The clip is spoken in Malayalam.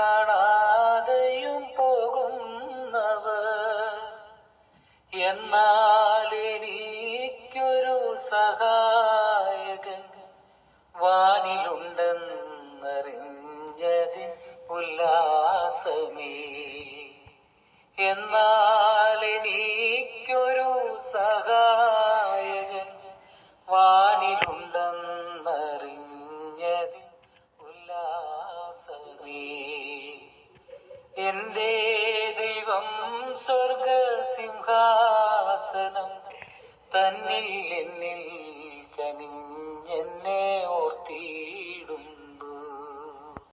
കാണാതെയും പോകുന്നവർ. എന്നാലെനിക്കൊരു സഹായകൻ വാനിലുണ്ടെന്നറിഞ്ഞതിൻ ഉല്ലാസമേ. എന്നാൽ എന്റെ ദൈവം സ്വർഗ സിംഹാസനം തന്നിൽ എന്നിൽ കനിഞ്ഞെന്നെ.